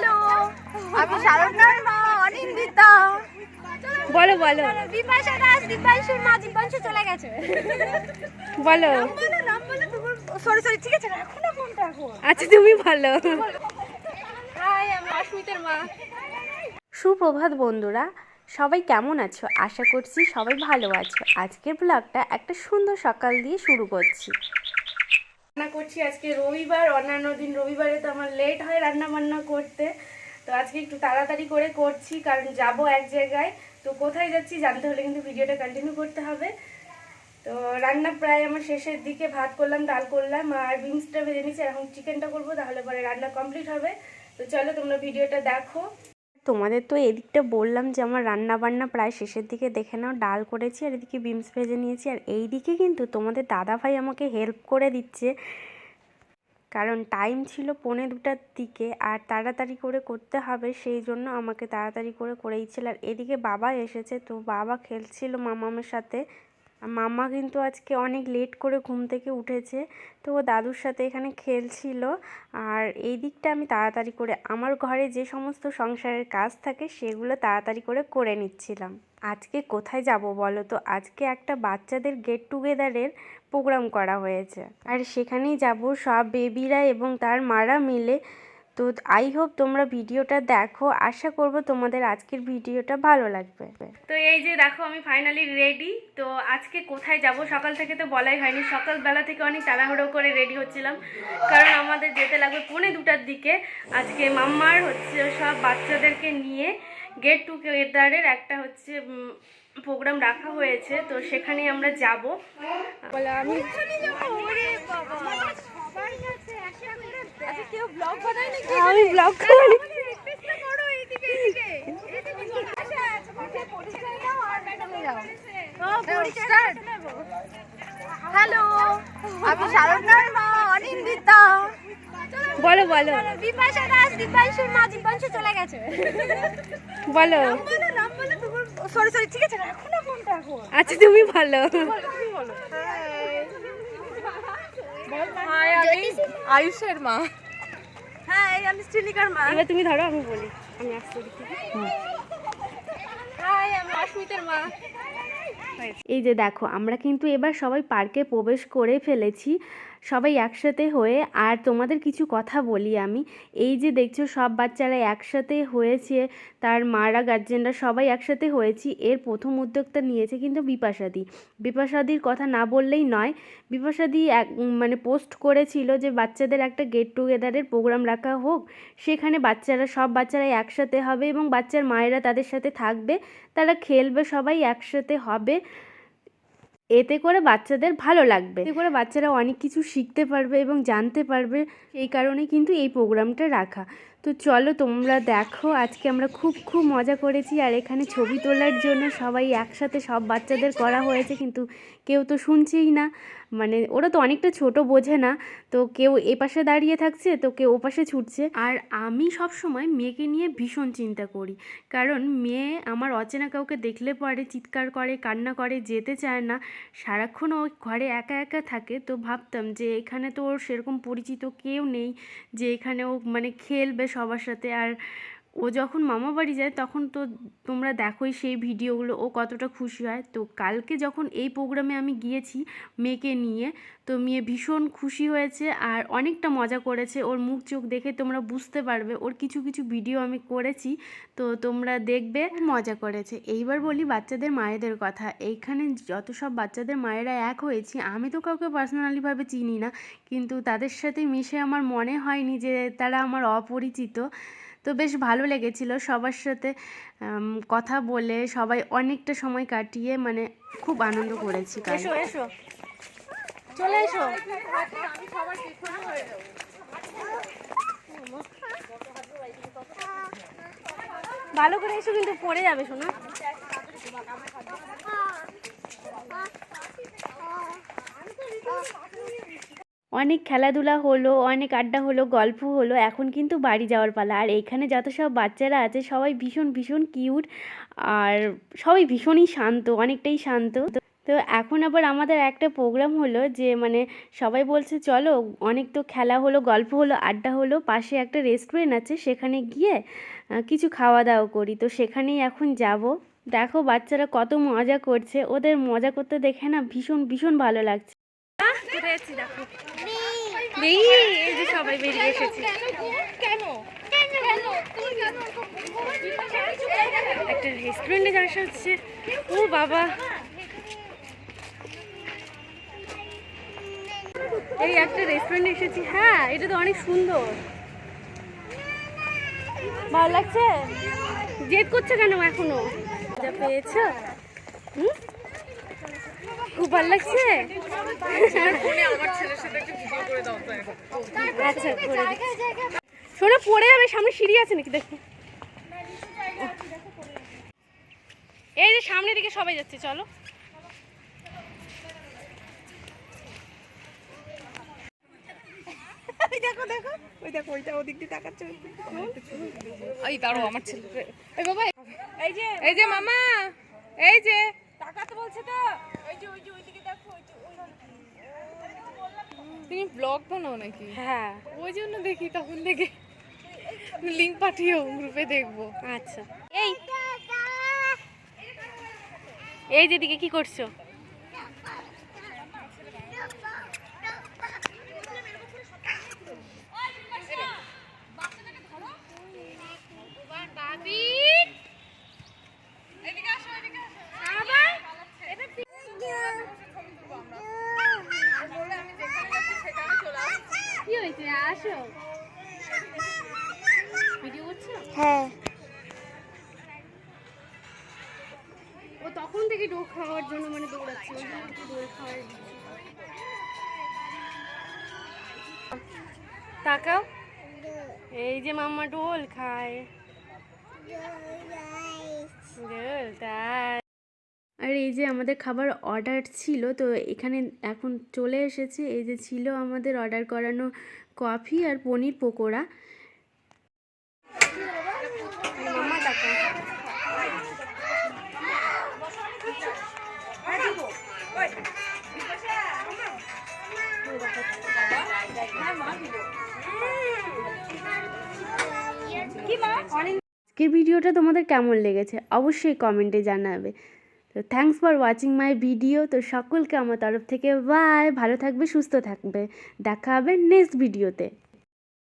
Hello. আমি শারদার মা অনিন্দিতা। বলো বলো। বিপাশা দাস মা দিব্যাংশু চলে গেছে। বলো। বলো নাম বলো সরি সরি ঠিক আছে রাখো না ফোনটা এখন আচ্ছা তুমি ভালো হাই আমি অস্মিতার মা। সুপ্রভাত বন্ধুরা। সবাই কেমন আছো? আশা করছি সবাই ভালো আছো। আজকের ব্লগটা একটা সুন্দর সকাল দিয়ে শুরু করছি। রান্না করছি। আজকে রবিবার, অন্যান্য দিন রবিবারে তো আমার লেট হয় রান্না বান্না করতে। তো আজকে একটু তাড়াতাড়ি করে করছি, কারণ যাব এক জায়গায়। তো কোথায় যাচ্ছি জানতে হলে কিন্তু ভিডিওটা কন্টিনিউ করতে হবে। তো রান্না প্রায় আমার শেষের দিকে, ভাত করলাম, ডাল করলাম, আর বিনসটা ভেজে নিচ্ছি এখন চিকেনটা করব, তাহলে পরে রান্না কমপ্লিট হবে। তো চলো তোমরা ভিডিওটা দেখো। তোমাদের তো এদিকটা বললাম যে আমার রান্না বান্না প্রায় শেষের দিকে দেখে নাও, ডাল করেছি আর এদিকে বিমস ভেজে নিয়েছি। আর এই দিকে কিন্তু তোমাদের দাদা ভাই আমাকে হেল্প করে দিচ্ছে। কারণ টাইম ছিল পৌনে দুটার দিকে আর তাড়াতাড়ি করে করতে হবে, সেই জন্য আমাকে তাড়াতাড়ি করে করেই ছিল। আর এদিকে বাবা এসেছে, তো বাবা খেলছিল মামামের সাথে। আর মামা কিন্তু আজকে অনেক লেট করে ঘুম থেকে উঠেছে, তো ও দাদুর সাথে এখানে খেলছিল। আর এই দিকটা আমি তাড়াতাড়ি করে, আমার ঘরে যে সমস্ত সংসারের কাজ থাকে সেগুলো তাড়াতাড়ি করে করে নিচ্ছিলাম। আজকে কোথায় যাব বলো তো? আজকে একটা বাচ্চাদের গেট টুগেদারের প্রোগ্রাম করা হয়েছে। আর সেখানেই যাব, সব বেবিরা এবং তার মারা মিলে তো আই হোপ তোমরা ভিডিওটা দেখো। আশা করব তোমাদের আজকের ভিডিওটা ভালো লাগবে। তো এই যে দেখো আমি ফাইনালি রেডি তো আজকে কোথায় যাব? সকাল থেকে তো বলাই হয়নি। সকালবেলা থেকে অনেক তাড়াহুড়ো করে রেডি হচ্ছিলাম। কারণ আমাদের যেতে লাগবে পৌনে দুটার দিকে। আজকে মাম্মার হচ্ছে সব বাচ্চাদেরকে নিয়ে গেট টুগেদারের একটা হচ্ছে প্রোগ্রাম রাখা হয়েছে। তো সেখানে আমরা যাব। বলে আমি আচ্ছা কেউ ব্লগ বানায় নাকি আমি ব্লগ করি রিকোয়েস্ট করো এইদিকে এইদিকে এইদিকে আচ্ছা তোমাকে পরিচয় দাও আর ম্যাডামে হ্যালো আমি শারদার মা অনিন্দিতা। বলো বলো। বিপাশা দাস দিব্যাংশুর মা দিব্যাংশু চলে গেছে। বলো। বলো নাম বলো তোমার সরি সরি ঠিক আছে রাখো না ফোনটা এখন। আচ্ছা তুমি ভালো হাই আমি আয়ুষের মা। আমি শ্রীনিকার মা। এবার তুমি ধরো আমি বলি আমি আসছি দেখি হাই আমি অস্মিতার মা। এই যে দেখো আমরা কিন্তু এবার সবাই পার্কে প্রবেশ করে ফেলেছি। সবাই একসাথে হয়ে, আর তোমাদের কিছু কথা বলি আমি। এই যে দেখছ, সব বাচ্চারা একসাথে হয়েছে, তার মারা গার্জেনরা সবাই একসাথে হয়েছি। এর প্রথম উদ্যোগটা নিয়েছে কিন্তু বিপাশাদি। বিপাশাদির কথা না বললেই নয়, বিপাশাদি এক মানে পোস্ট করেছিল যে বাচ্চাদের একটা গেট টুগেদারের প্রোগ্রাম রাখা হোক। সেখানে বাচ্চারা, সব বাচ্চারা একসাথে হবে এবং বাচ্চার মায়েরা তাদের সাথে থাকবে, তারা খেলবে, সবাই একসাথে হবে। এতে করে বাচ্চাদের ভালো লাগবে। এতে করে বাচ্চারা অনেক কিছু শিখতে পারবে এবং জানতে পারবে। এই কারণে কিন্তু এই প্রোগ্রামটা রাখা। তো চলো তোমরা দেখো, আজকে আমরা খুব খুব মজা করেছি আর এখানে ছবি তোলার জন্য সবাই একসাথে সব বাচ্চাদের করা হয়েছে, কিন্তু কেউ তো শুনছেই না। মানে ওরা তো অনেকটা ছোট বোঝে না, তো কেউ এ পাশে দাঁড়িয়ে থাকছে, তো কেউ ও পাশে ছুটছে। আর আমি সব সময় মেয়েকে নিয়ে ভীষণ চিন্তা করি, কারণ মেয়ে আমার অচেনা কাউকে দেখলে পরে চিৎকার করে, কান্না করে, যেতে চায় না। সারাক্ষণ ও ঘরে একা একা থাকে, তো ভাবতাম যে এখানে তো ওর সেরকম পরিচিত কেউ নেই, যে এখানে ও মানে খেলবে সবার সাথে। আর ও যখন মামা বাড়ি যায়, তখন তো তোমরা দেখোই সেই ভিডিওগুলো, ও কতটা খুশি হয়। তো কালকে যখন এই প্রোগ্রামে আমি গিয়েছি মেয়েকে নিয়ে, তো মেয়ে ভীষণ খুশি হয়েছে আর অনেকটা মজা করেছে। ওর মুখ চোখ দেখে তোমরা বুঝতে পারবে, ওর কিছু কিছু ভিডিও আমি করেছি। তো তোমরা দেখবে মজা করেছে। এইবার বলি বাচ্চাদের মায়েদের কথা। এইখানে যত সব বাচ্চাদের মায়েরা এক হয়েছি, আমি তো কাউকে পার্সোনালিভাবে চিনি না। কিন্তু তাদের সাথে মিশে আমার মনে হয়নি যে তারা আমার অপরিচিত। তো বেশ ভালো লেগেছিল সবার সাথে কথা বলে সবাই অনেকটা সময় কাটিয়ে মানে খুব আনন্দ করেছি এসো এসো। চলে এসো। ভালো করে এসো কিন্তু পড়ে যাবে শোনা অনেক খেলাধুলা হলো, অনেক আড্ডা হলো, গল্প হলো, এখন কিন্তু বাড়ি যাওয়ার পালা। আর এখানে যত সব বাচ্চারা আছে, সবাই ভীষণ ভীষণ কিউট আর সবাই ভীষণই শান্ত, অনেকটাই শান্ত। তো এখন আবার আমাদের একটা প্রোগ্রাম হলো যে মানে সবাই বলছে, চলো, অনেক তো খেলা হলো, গল্প হলো, আড্ডা হলো, পাশে একটা রেস্টুরেন্ট আছে, সেখানে গিয়ে কিছু খাওয়া দাওয়া করি। তো সেখানেই এখন যাব। দেখো বাচ্চারা কত মজা করছে, ওদের মজা করতে দেখে না ভীষণ ভীষণ ভালো লাগছে। কোথায় দেখো? এই এই যে সবাই বেরিয়ে এসেছি। একটা রেস্টুরেন্টে আসা হচ্ছে। ও বাবা। এই একটা রেস্টুরেন্টে এসেছি। হ্যাঁ এটা তো অনেক সুন্দর। ভালো লাগছে? জেদ করছে কেন এখনও? যা পেয়েছ? হুম? খুব ভালো লাগছে? আচ্ছা শোনো পড়ে যাবে সামনে সিঁড়ি আছে নাকি দেখো। এই যে সামনের দিকে সবাই যাচ্ছে চলো। দেখো দেখো। ওই দেখো ওইটা ওদিক দিয়ে তাকাচ্ছে এই দাঁড়ো আমার ছেলে। এই বাবা এই যে এই যে মামা এই যে। তাকাতে বলছে তো। ওই যে ওই যে ওইদিকে দেখো ওই যে তুমি ব্লগ বানাও নাকি? হ্যাঁ। ওই জন্য দেখি তখন থেকে লিংক পাঠিও গ্রুপে দেখব। আচ্ছা। এই। এই যেদিকে কি করছ এদিকে আসো এদিকে আসো আবার এটা বলে আমি যেখানে যাচ্ছি সেখানে চলে আসছি কি হয়েছে আসো ভিডিও করছ হ্যাঁ ও তখন থেকে ডোর খাওয়ার জন্য মানে দৌড়াচ্ছে ওই জন্য তাকাও। এই যে মাম্মা ডোল খায়। তাই। আর এই যে আমাদের খাবার অর্ডার ছিল, তো এখানে এখন চলে এসেছে। এই যে ছিল আমাদের অর্ডার করানো কফি আর পনির পকোড়া। আজকের ভিডিওটা তোমাদের কেমন লেগেছে? অবশ্যই কমেন্টে জানাবে। তো thanks for watching my video তো সকলকে আমার তরফ থেকে বাই ভালো থাকবে, সুস্থ থাকবে। দেখা হবে নেক্সট ভিডিওতে